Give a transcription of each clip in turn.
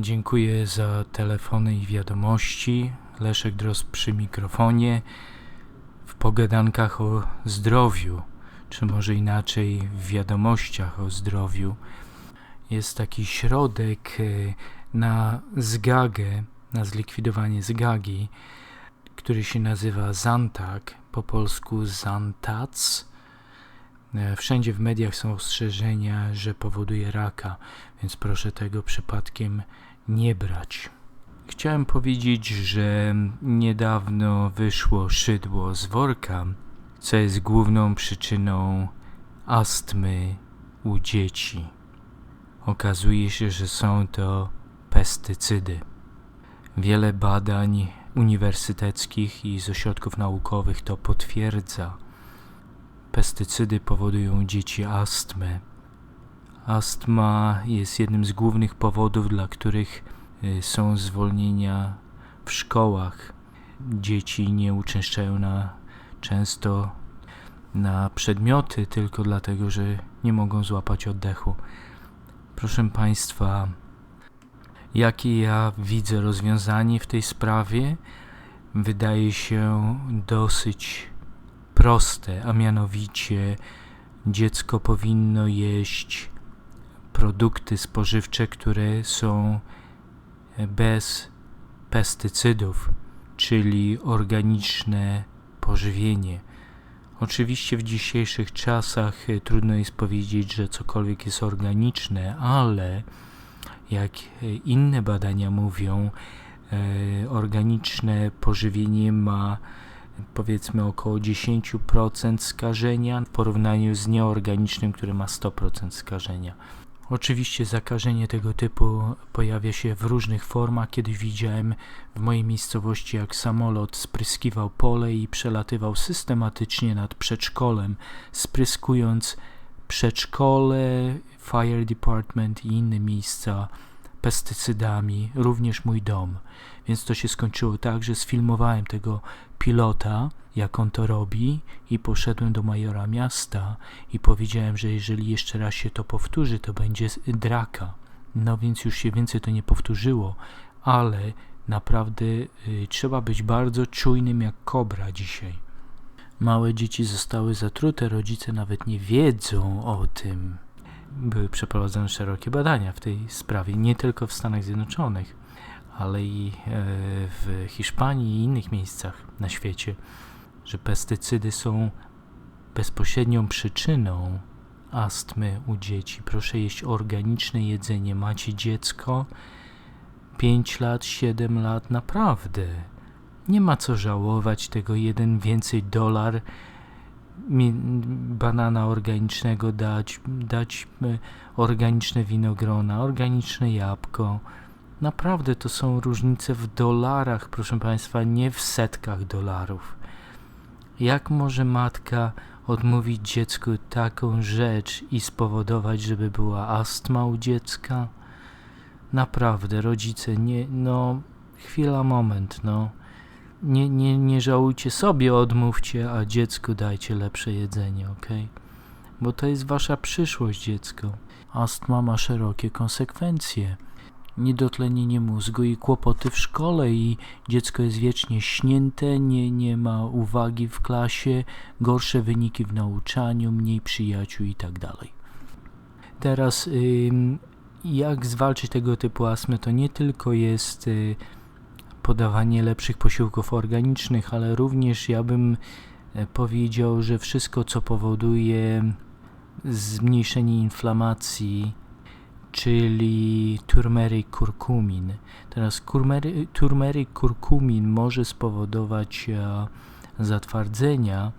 Dziękuję za telefony i wiadomości. Leszek Dros przy mikrofonie w pogadankach o zdrowiu, czy może inaczej w wiadomościach o zdrowiu. Jest taki środek e, na zgagę, na zlikwidowanie zgagi, który się nazywa Zantak, po polsku Zantac. E, Wszędzie w mediach są ostrzeżenia, że powoduje raka, więc proszę tego przypadkiem nie brać. Chciałem powiedzieć, że niedawno wyszło szydło z worka, co jest główną przyczyną astmy u dzieci. Okazuje się, że są to pestycydy. Wiele badań uniwersyteckich i z ośrodków naukowych to potwierdza. Pestycydy powodują u dzieci astmę. Astma jest jednym z głównych powodów, dla których y, są zwolnienia w szkołach. Dzieci nie uczęszczają na, często na przedmioty tylko dlatego, że nie mogą złapać oddechu. Proszę Państwa, jakie ja widzę rozwiązanie w tej sprawie, wydaje się dosyć proste, a mianowicie dziecko powinno jeść produkty spożywcze, które są bez pestycydów, czyli organiczne pożywienie. Oczywiście w dzisiejszych czasach e, trudno jest powiedzieć, że cokolwiek jest organiczne, ale jak e, inne badania mówią, e, organiczne pożywienie ma powiedzmy około 10% skażenia w porównaniu z nieorganicznym, które ma 100% skażenia. Oczywiście zakażenie tego typu pojawia się w różnych formach. Kiedyś widziałem w mojej miejscowości, jak samolot spryskiwał pole i przelatywał systematycznie nad przedszkolem, spryskując przedszkole, fire department i inne miejsca pestycydami, również mój dom. Więc to się skończyło tak, że sfilmowałem tego pilota, jak on to robi, i poszedłem do majora miasta i powiedziałem, że jeżeli jeszcze raz się to powtórzy, to będzie draka. No więc już się więcej to nie powtórzyło, ale naprawdę y, trzeba być bardzo czujnym jak kobra dzisiaj. Małe dzieci zostały zatrute, rodzice nawet nie wiedzą o tym. Były przeprowadzone szerokie badania w tej sprawie, nie tylko w Stanach Zjednoczonych, ale i e, w Hiszpanii i innych miejscach na świecie, że pestycydy są bezpośrednią przyczyną astmy u dzieci. Proszę jeść organiczne jedzenie. Macie dziecko 5 lat, 7 lat, naprawdę. Nie ma co żałować tego jeden więcej dolar banana organicznego dać, dać e, organiczne winogrona, organiczne jabłko. Naprawdę to są różnice w dolarach, proszę Państwa, nie w setkach dolarów. Jak może matka odmówić dziecku taką rzecz i spowodować, żeby była astma u dziecka? Naprawdę, rodzice, nie, no, chwila, moment, no. Nie, nie, nie żałujcie sobie, odmówcie, a dziecku dajcie lepsze jedzenie, ok? Bo to jest wasza przyszłość, dziecko. Astma ma szerokie konsekwencje niedotlenienie mózgu i kłopoty w szkole i dziecko jest wiecznie śnięte, nie, nie ma uwagi w klasie, gorsze wyniki w nauczaniu, mniej przyjaciół i tak. Teraz jak zwalczyć tego typu astmę to nie tylko jest y, podawanie lepszych posiłków organicznych, ale również ja bym e, powiedział, że wszystko co powoduje zmniejszenie inflamacji czyli turmeric kurkumin. Teraz turmeric kurkumin może spowodować e, zatwardzenia.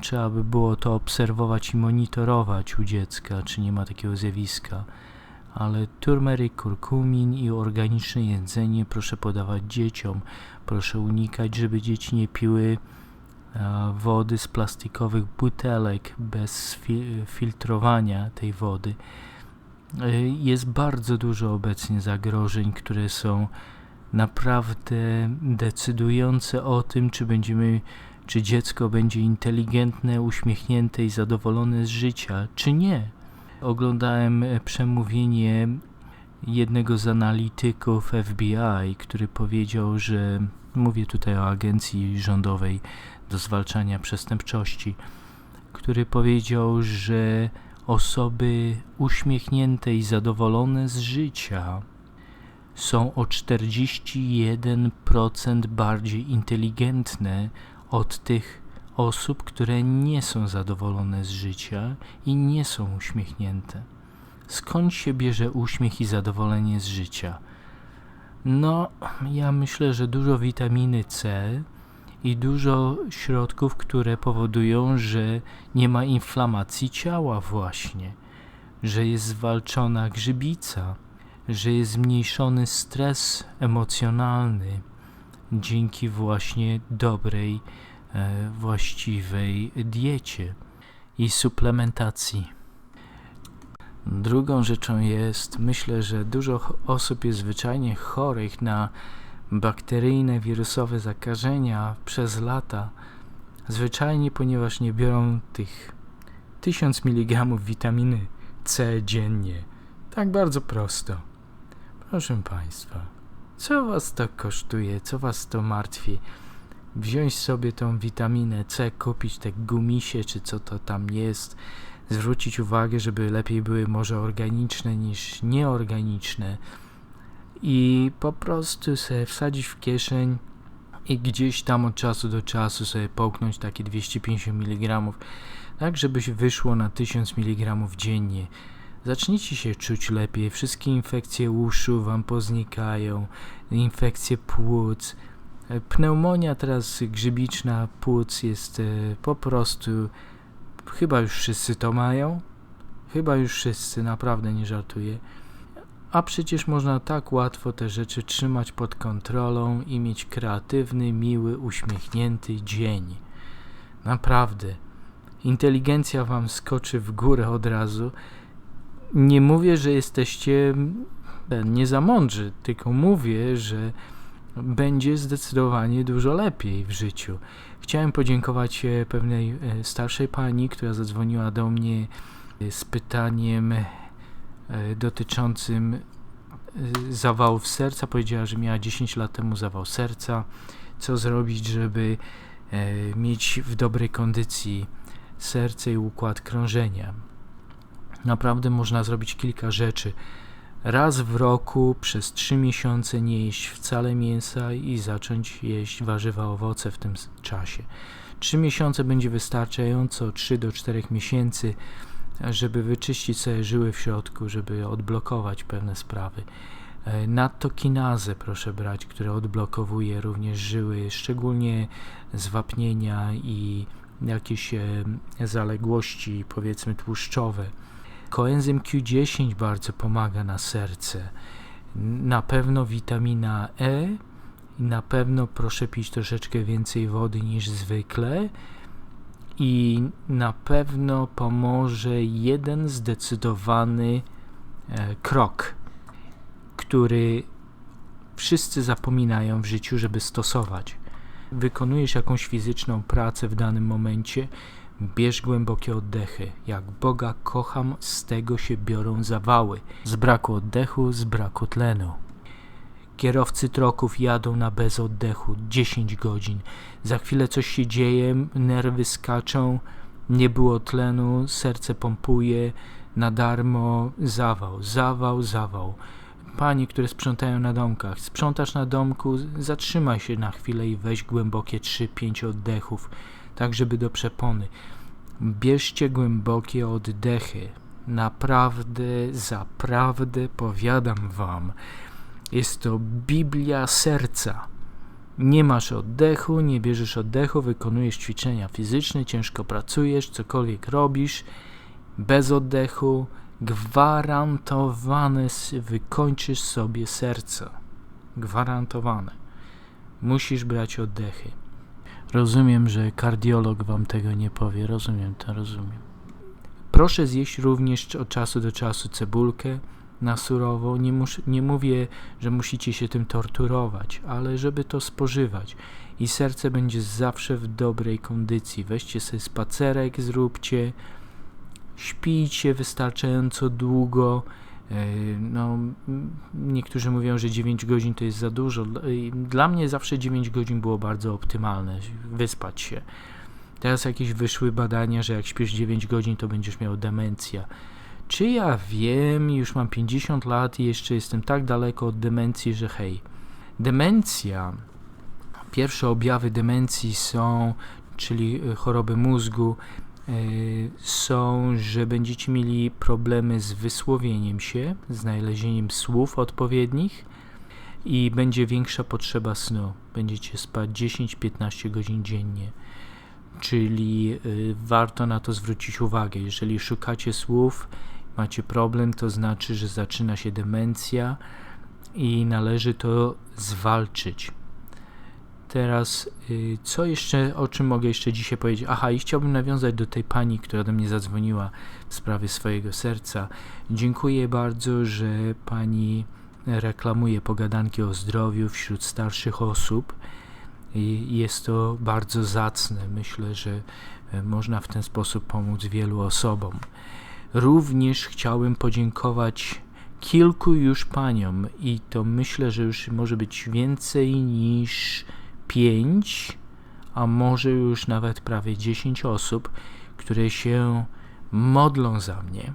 Trzeba by było to obserwować i monitorować u dziecka, czy nie ma takiego zjawiska. Ale turmeric, kurkumin i organiczne jedzenie proszę podawać dzieciom. Proszę unikać, żeby dzieci nie piły e, wody z plastikowych butelek bez filtrowania tej wody. Y, jest bardzo dużo obecnie zagrożeń, które są naprawdę decydujące o tym, czy będziemy, czy dziecko będzie inteligentne, uśmiechnięte i zadowolone z życia, czy nie. Oglądałem przemówienie jednego z analityków FBI, który powiedział, że mówię tutaj o agencji rządowej do zwalczania przestępczości, który powiedział, że osoby uśmiechnięte i zadowolone z życia są o 41% bardziej inteligentne od tych osób, które nie są zadowolone z życia i nie są uśmiechnięte. Skąd się bierze uśmiech i zadowolenie z życia? No, ja myślę, że dużo witaminy C i dużo środków, które powodują, że nie ma inflamacji ciała, właśnie, że jest zwalczona grzybica, że jest zmniejszony stres emocjonalny dzięki właśnie dobrej, e, właściwej diecie i suplementacji. Drugą rzeczą jest, myślę, że dużo osób jest zwyczajnie chorych na bakteryjne, wirusowe zakażenia przez lata, zwyczajnie ponieważ nie biorą tych 1000 mg witaminy C dziennie. Tak bardzo prosto. Proszę Państwa, co Was to kosztuje, co Was to martwi? Wziąć sobie tą witaminę C, kupić te gumisie, czy co to tam jest, zwrócić uwagę, żeby lepiej były może organiczne niż nieorganiczne i po prostu sobie wsadzić w kieszeń i gdzieś tam od czasu do czasu sobie połknąć takie 250 mg, tak żebyś wyszło na 1000 mg dziennie. Zacznijcie się czuć lepiej, wszystkie infekcje uszu wam poznikają, infekcje płuc, pneumonia teraz grzybiczna płuc jest e, po prostu Chyba już wszyscy to mają. Chyba już wszyscy, naprawdę nie żartuję. A przecież można tak łatwo te rzeczy trzymać pod kontrolą i mieć kreatywny, miły, uśmiechnięty dzień. Naprawdę. Inteligencja wam skoczy w górę od razu. Nie mówię, że jesteście nie za mądrzy, tylko mówię, że będzie zdecydowanie dużo lepiej w życiu. Chciałem podziękować e, pewnej e, starszej pani, która zadzwoniła do mnie e, z pytaniem dotyczącym zawałów serca. Powiedziała, że miała 10 lat temu zawał serca. Co zrobić, żeby mieć w dobrej kondycji serce i układ krążenia? Naprawdę można zrobić kilka rzeczy raz w roku przez trzy miesiące nie jeść wcale mięsa i zacząć jeść warzywa, owoce w tym czasie. Trzy miesiące będzie wystarczająco, 3 do 4 miesięcy, żeby wyczyścić sobie żyły w środku, żeby odblokować pewne sprawy. E, nadto kinazę proszę brać, które odblokowuje również żyły, szczególnie zwapnienia i jakieś e, zaległości, powiedzmy tłuszczowe. Koenzym Q10 bardzo pomaga na serce. Na pewno witamina E na pewno proszę pić troszeczkę więcej wody niż zwykle i na pewno pomoże jeden zdecydowany e, krok, który wszyscy zapominają w życiu, żeby stosować. Wykonujesz jakąś fizyczną pracę w danym momencie, Bierz głębokie oddechy. Jak Boga kocham, z tego się biorą zawały. Z braku oddechu, z braku tlenu. Kierowcy troków jadą na bez oddechu 10 godzin. Za chwilę coś się dzieje, nerwy skaczą, nie było tlenu, serce pompuje, na darmo zawał, zawał, zawał. Panie, które sprzątają na domkach, sprzątasz na domku, zatrzymaj się na chwilę i weź głębokie 3-5 oddechów tak żeby do przepony. Bierzcie głębokie oddechy. Naprawdę, zaprawdę powiadam wam, jest to Biblia serca. Nie masz oddechu, nie bierzesz oddechu, wykonujesz ćwiczenia fizyczne, ciężko pracujesz, cokolwiek robisz, bez oddechu, gwarantowane wykończysz sobie serce. Gwarantowane. Musisz brać oddechy. Rozumiem, że kardiolog wam tego nie powie. Rozumiem to, rozumiem. Proszę zjeść również od czasu do czasu cebulkę na surowo. Nie, mus, nie mówię, że musicie się tym torturować, ale żeby to spożywać. I serce będzie zawsze w dobrej kondycji. Weźcie sobie spacerek, zróbcie, śpijcie wystarczająco długo, No, m, niektórzy mówią, że 9 godzin to jest za dużo. Dla mnie zawsze 9 godzin było bardzo optymalne, wyspać się. Teraz jakieś wyszły badania, że jak śpisz 9 godzin, to będziesz miał demencja. Czy ja wiem, już mam 50 lat i jeszcze jestem tak daleko od demencji, że hej, demencja, pierwsze objawy demencji są, czyli y, choroby mózgu, y, są, że będziecie mieli problemy z wysłowieniem się, znalezieniem słów odpowiednich i będzie większa potrzeba snu. Będziecie spać 10-15 godzin dziennie. Czyli y, warto na to zwrócić uwagę. Jeżeli szukacie słów, macie problem, to znaczy, że zaczyna się demencja i należy to zwalczyć. Teraz, y, co jeszcze, o czym mogę jeszcze dzisiaj powiedzieć? Aha, i chciałbym nawiązać do tej pani, która do mnie zadzwoniła w sprawie swojego serca. Dziękuję bardzo, że pani reklamuje pogadanki o zdrowiu wśród starszych osób. I jest to bardzo zacne. Myślę, że e, można w ten sposób pomóc wielu osobom. Również chciałem podziękować kilku już paniom i to myślę, że już może być więcej niż pięć, a może już nawet prawie dziesięć osób, które się modlą za mnie,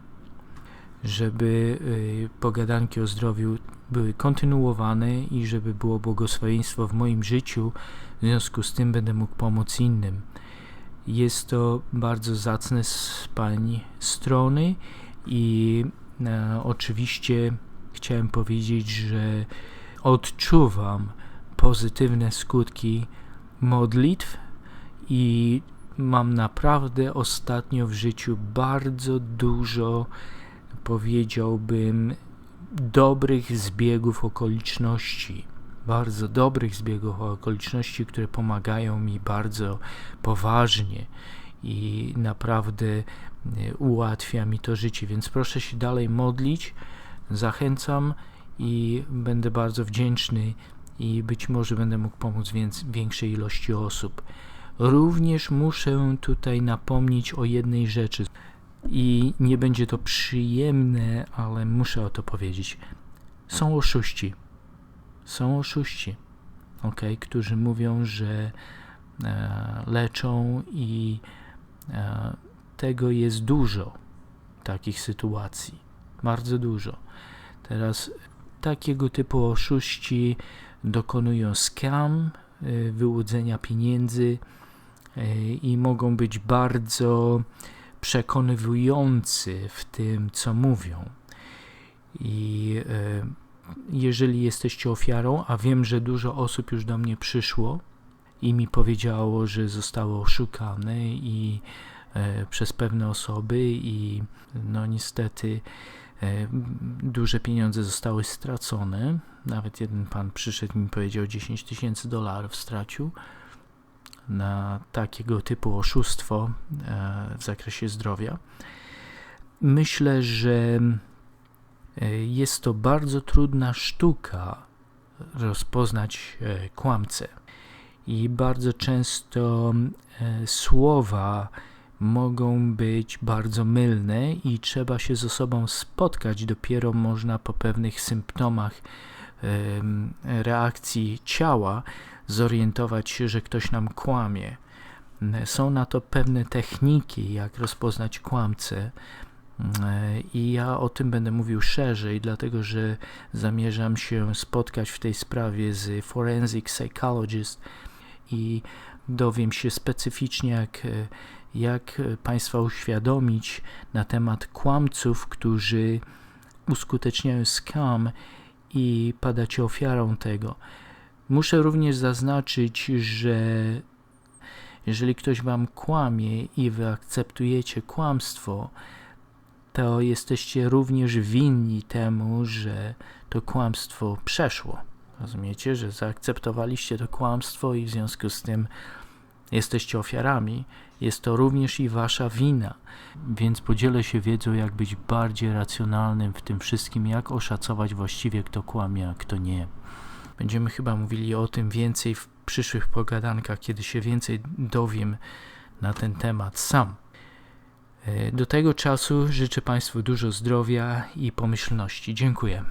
żeby y, pogadanki o zdrowiu były kontynuowane i żeby było błogosławieństwo w moim życiu. W związku z tym będę mógł pomóc innym. Jest to bardzo zacne z Pani strony i e, oczywiście chciałem powiedzieć, że odczuwam pozytywne skutki modlitw i mam naprawdę ostatnio w życiu bardzo dużo, powiedziałbym, dobrych zbiegów okoliczności, bardzo dobrych zbiegów okoliczności, które pomagają mi bardzo poważnie i naprawdę e, ułatwia mi to życie. Więc proszę się dalej modlić, zachęcam i będę bardzo wdzięczny i być może będę mógł pomóc większej ilości osób. Również muszę tutaj napomnieć o jednej rzeczy i nie będzie to przyjemne, ale muszę o to powiedzieć. Są oszuści. Są oszuści, ok, którzy mówią, że e, leczą i e, tego jest dużo takich sytuacji. Bardzo dużo. Teraz takiego typu oszuści dokonują scam, e, wyłudzenia pieniędzy e, i mogą być bardzo przekonywujący w tym, co mówią. I e, jeżeli jesteście ofiarą, a wiem, że dużo osób już do mnie przyszło i mi powiedziało, że zostało oszukane i e, przez pewne osoby i no niestety e, duże pieniądze zostały stracone. Nawet jeden pan przyszedł i mi powiedział 10 tysięcy dolarów stracił na takiego typu oszustwo e, w zakresie zdrowia. Myślę, że jest to bardzo trudna sztuka rozpoznać e, kłamcę. I bardzo często słowa mogą być bardzo mylne i trzeba się z osobą spotkać. Dopiero można po pewnych symptomach reakcji ciała zorientować się, że ktoś nam kłamie. Są na to pewne techniki, jak rozpoznać kłamcę. I ja o tym będę mówił szerzej, dlatego że zamierzam się spotkać w tej sprawie z forensic psychologist i dowiem się specyficznie, jak, jak Państwa uświadomić na temat kłamców, którzy uskuteczniają scam i padacie ofiarą tego. Muszę również zaznaczyć, że jeżeli ktoś wam kłamie i wy akceptujecie kłamstwo, to jesteście również winni temu, że to kłamstwo przeszło. Rozumiecie, że zaakceptowaliście to kłamstwo i w związku z tym jesteście ofiarami. Jest to również i wasza wina. Więc podzielę się wiedzą, jak być bardziej racjonalnym w tym wszystkim, jak oszacować właściwie, kto kłamie, a kto nie. Będziemy chyba mówili o tym więcej w przyszłych pogadankach, kiedy się więcej dowiem na ten temat sam. E, Do tego czasu życzę Państwu dużo zdrowia i pomyślności. Dziękuję.